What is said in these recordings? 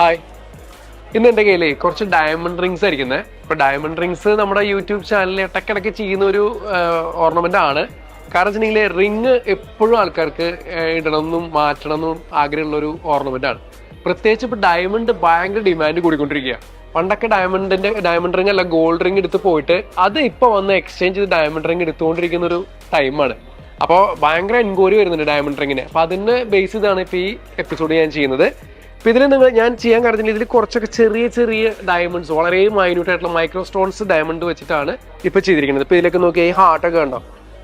Hi ഇന്ന് എന്റെ കയ്യിലേ കുറച്ച് ഡയമണ്ട് റിങ്സ് ആയിരിക്കുന്നത് ഇപ്പൊ ഡയമണ്ട് റിങ്സ് നമ്മുടെ യൂട്യൂബ് ചാനലിൽ ഇടയ്ക്കിടയ്ക്ക് ചെയ്യുന്ന ഒരു ഓർണമെന്റ് ആണ്. കാരണം വെച്ചിട്ടുണ്ടെങ്കിൽ റിങ് എപ്പോഴും ആൾക്കാർക്ക് ഇടണമെന്നും മാറ്റണമെന്നും ആഗ്രഹമുള്ള ഒരു ഓർണമെന്റ് ആണ്. പ്രത്യേകിച്ച് ഇപ്പൊ ഡയമണ്ട് ഭയങ്കര ഡിമാൻഡ് കൂടിക്കൊണ്ടിരിക്കുക പണ്ടൊക്കെ ഡയമണ്ടിന്റെ ഡയമണ്ട് റിങ് അല്ല ഗോൾഡ് റിങ് എടുത്ത് പോയിട്ട് അത് ഇപ്പൊ വന്ന് എക്സ്ചേഞ്ച് ചെയ്ത് ഡയമണ്ട് റിങ് എടുത്തുകൊണ്ടിരിക്കുന്ന ഒരു ടൈമാണ് അപ്പോൾ ഭയങ്കര എൻക്വയറി വരുന്നുണ്ട് ഡയമണ്ട് റിങ്ങിന് അപ്പോൾ അതിന് ബേസ് ചെയ്താണ് ഇപ്പോൾ ഈ എപ്പിസോഡ് ഞാൻ ചെയ്യുന്നത്. അപ്പോൾ ഇതിൽ നിങ്ങൾ ഞാൻ ചെയ്യാൻ കാരണം ഇതിൽ കുറച്ചൊക്കെ ചെറിയ ചെറിയ ഡയമണ്ട്സ് വളരെ മൈന്യൂട്ട് ആയിട്ടുള്ള മൈക്രോ സ്റ്റോൺസ് ഡയമണ്ട് വെച്ചിട്ടാണ് ഇപ്പൊ ചെയ്തിരിക്കുന്നത്. ഇപ്പൊ ഇതിലൊക്കെ നോക്കിയാൽ ഈ ഹാർട്ടൊക്കെ കണ്ടോ?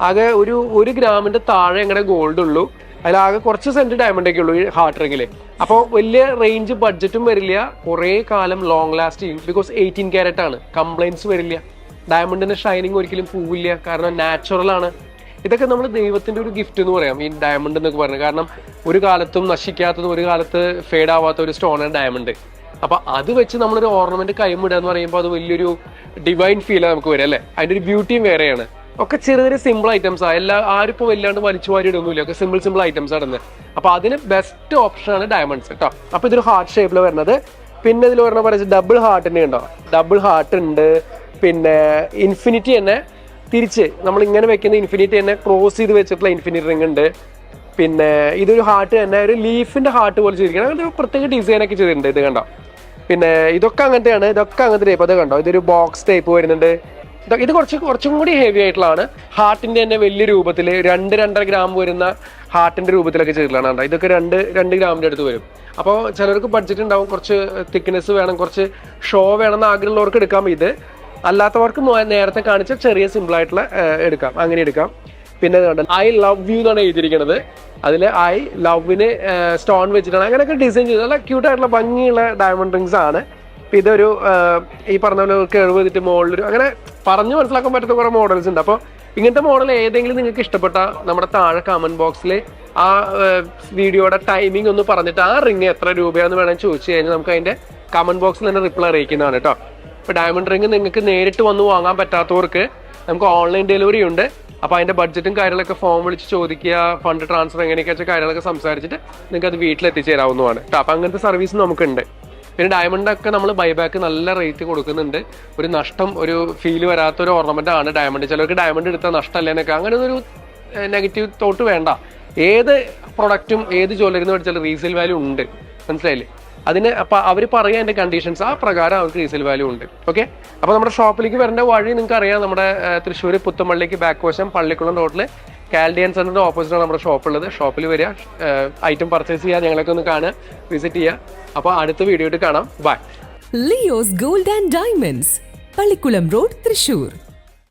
ആകെ ഒരു ഒരു ഗ്രാമിന്റെ താഴെ എങ്ങനെ ഗോൾഡ് ഉള്ളൂ. ആകെ കുറച്ച് സെന്റ് ഡയമണ്ട് ഒക്കെ ഉള്ളൂ ഈ ഹാർട്ട് റിങ്ങിൽ അപ്പോൾ വലിയ റേഞ്ച് ബഡ്ജറ്റും വരില്ല. കുറേ കാലം ലോങ് ചെയ്യും. ബിക്കോസ് എയ്റ്റീൻ ക്യാരറ്റ് ആണ്. കംപ്ലൈൻസ് വരില്ല. ഡയമണ്ടിന്റെ ഷൈനിങ് ഒരിക്കലും പോവില്ല. കാരണം നാച്ചുറൽ ആണ്. ഇതൊക്കെ നമ്മൾ ദൈവത്തിന്റെ ഒരു ഗിഫ്റ്റ് എന്ന് പറയാം. ഈ ഡയമണ്ട് എന്നൊക്കെ പറയുന്നത് കാരണം ഒരു കാലത്തും നശിക്കാത്തതും ഒരു കാലത്ത് ഫേഡ് ആവാത്ത ഒരു സ്റ്റോൺ ആണ് ഡയമണ്ട് അപ്പൊ അത് വെച്ച് നമ്മളൊരു ഓർണമെന്റ് കൈമിടുക എന്ന് പറയുമ്പോൾ അത് വലിയൊരു ഡിവൈൻ ഫീൽ നമുക്ക് വരും അല്ലേ? അതിന്റെ ഒരു ബ്യൂട്ടിയും വേറെയാണ്. ഒക്കെ ചെറിയ ചെറിയ സിമ്പിൾ ഐറ്റംസ് ആ. എല്ലാ ആരും ഇപ്പോൾ വല്ലാണ്ട് വലിച്ചു വാരി ഇടൊന്നുമില്ല ഒക്കെ സിമ്പിൾ സിമ്പിൾ ഐറ്റംസ് ആണ് അപ്പൊ അതിന് ബെസ്റ്റ് ഓപ്ഷൻ ആണ് ഡയമണ്ട്സ് കേട്ടോ അപ്പൊ ഇതൊരു ഹാർട്ട് ഷേപ്പിൽ വരുന്നത് പിന്നെ ഇതിൽ പറഞ്ഞ പറയുന്നത് ഡബിൾ ഹാർട്ടിന്റെ ഉണ്ടോ ഡബിൾ ഹാർട്ട് ഉണ്ട്. പിന്നെ ഇൻഫിനിറ്റി തന്നെ തിരിച്ച് നമ്മൾ ഇങ്ങനെ വെക്കുന്ന ഇൻഫിനിറ്റി തന്നെ ക്രോസ് ചെയ്ത് വെച്ചിട്ടുള്ള ഇൻഫിനിറ്റി റിംഗ് ഉണ്ട്. പിന്നെ ഇതൊരു ഹാർട്ട് തന്നെ ഒരു ലീഫിന്റെ ഹാർട്ട് പോലെ ചെയ്തിരിക്കണം അങ്ങനത്തെ പ്രത്യേക ഡിസൈൻ ഒക്കെ ചെയ്തിട്ടുണ്ട് ഇത് കണ്ടോ? പിന്നെ ഇതൊക്കെ അങ്ങനത്തെയാണ് ഇതൊക്കെ അങ്ങനത്തെ ടൈപ്പ് അത് കണ്ടോ? ഇതൊരു ബോക്സ് ടൈപ്പ് വരുന്നുണ്ട്. ഇതൊ- കുറച്ച് കുറച്ചും കൂടി ഹെവി ആയിട്ടുള്ളതാണ്. ഹാർട്ടിന്റെ തന്നെ വലിയ രൂപത്തിൽ രണ്ട് രണ്ടര ഗ്രാം വരുന്ന ഹാർട്ടിന്റെ രൂപത്തിലൊക്കെ ചെയ്തിട്ടുള്ളതാണ് കണ്ടോ? ഇതൊക്കെ രണ്ട് രണ്ട് ഗ്രാമിന്റെ അടുത്ത് വരും. അപ്പോൾ ചിലർക്ക് ബഡ്ജറ്റ് ഉണ്ടാവും. കുറച്ച് തിക്നെസ് വേണം കുറച്ച് ഷോ വേണം എന്ന് ആഗ്രഹമുള്ളവർക്ക് എടുക്കാം ഇത്. അല്ലാത്തവർക്ക് നേരത്തെ കാണിച്ച ചെറിയ സിമ്പിൾ ആയിട്ടുള്ള എടുക്കാം. അങ്ങനെ എടുക്കാം. പിന്നെ ഐ ലവ് യു എന്നാണ് എഴുതിയിരിക്കുന്നത് അതിൽ ഐ ലവിന് സ്റ്റോൺ വെച്ചിട്ടാണ് അങ്ങനെയൊക്കെ ഡിസൈൻ ചെയ്ത് നല്ല ക്യൂട്ട് ആയിട്ടുള്ള ഭംഗിയുള്ള ഡയമണ്ട് റിങ്സ് ആണ്. അപ്പം ഇതൊരു ഈ പറഞ്ഞ പോലെ ഒരു ചെയ്തിട്ട് മുകളിലൊരു അങ്ങനെ പറഞ്ഞു മനസ്സിലാക്കാൻ പറ്റുന്ന കുറേ മോഡൽസ് ഉണ്ട്. അപ്പോൾ ഇങ്ങനത്തെ മോഡൽ ഏതെങ്കിലും നിങ്ങൾക്ക് ഇഷ്ടപ്പെട്ട നമ്മുടെ താഴെ കമന്റ് ബോക്സിൽ ആ വീഡിയോയുടെ ടൈമിംഗ് ഒന്ന് പറഞ്ഞിട്ട് ആ റിങ് എത്ര രൂപയാണെന്ന് വേണമെങ്കിൽ ചോദിച്ചു കഴിഞ്ഞാൽ നമുക്ക് അതിന്റെ കമന്റ് ബോക്സിൽ തന്നെ റിപ്ലൈ അറിയിക്കുന്നതാണ് കേട്ടോ. ഇപ്പൊ ഡയമണ്ട് റിംഗ് നിങ്ങൾക്ക് നേരിട്ട് വന്ന് വാങ്ങാൻ പറ്റാത്തവർക്ക് നമുക്ക് ഓൺലൈൻ ഡെലിവറി ഉണ്ട്. അപ്പൊ അതിന്റെ ബഡ്ജറ്റും കാര്യങ്ങളൊക്കെ ഫോം വിളിച്ച് ചോദിക്കുക ഫണ്ട് ട്രാൻസ്ഫർ എങ്ങനെയൊക്കെ വെച്ച കാര്യങ്ങളൊക്കെ സംസാരിച്ചിട്ട് നിങ്ങൾക്ക് അത് വീട്ടിൽ എത്തിച്ചേരാവുന്നതാണ്. കേട്ടോ അപ്പൊ അങ്ങനത്തെ സർവീസ് നമുക്കുണ്ട്. പിന്നെ ഡയമണ്ട് ഒക്കെ നമ്മൾ ബൈബാക്ക് നല്ല റേറ്റ് കൊടുക്കുന്നുണ്ട്. ഒരു നഷ്ടം ഒരു ഫീൽ വരാത്ത ഒരു ഓർണമെന്റ് ആണ് ഡയമണ്ട് ചിലർക്ക് ഡയമണ്ട് എടുത്താൽ നഷ്ടമല്ല എന്നൊക്കെ. അങ്ങനെ ഒരു നെഗറ്റീവ് തോട്ട് വേണ്ട. ഏത് പ്രൊഡക്റ്റും ഏത് ജ്വല്ലറിന്ന് പഠിച്ചാലും റീസെയിൽ വാല്യൂ ഉണ്ട്. മനസ്സിലായില്ലേ? അതിന് അപ്പൊ അവർ പറയുക അതിന്റെ കണ്ടീഷൻസ് ആ പ്രകാരം അവർക്ക് റീസെയിൽ വാല്യൂ ഉണ്ട്. ഓക്കെ അപ്പൊ നമ്മുടെ ഷോപ്പിലേക്ക് വരേണ്ട വഴി നിങ്ങൾക്ക് അറിയാം നമ്മുടെ തൃശ്ശൂർ പുത്തമ്പള്ളിക്ക് ബാക്ക് വശം പള്ളിക്കുളം റോഡിൽ കാൽഡിയൻ സെന്ററിന്റെ ഓപ്പോസിറ്റാണ് നമ്മുടെ ഷോപ്പ് ഉള്ളത്. ഷോപ്പിൽ വരിക ഐറ്റം പർച്ചേസ് ചെയ്യുക ഞങ്ങളൊക്കെ ഒന്ന് കാണുക വിസിറ്റ് ചെയ്യുക. അപ്പോൾ അടുത്ത വീഡിയോ കാണാം. Bye Leo's gold and diamonds Pallikulam road Thrissur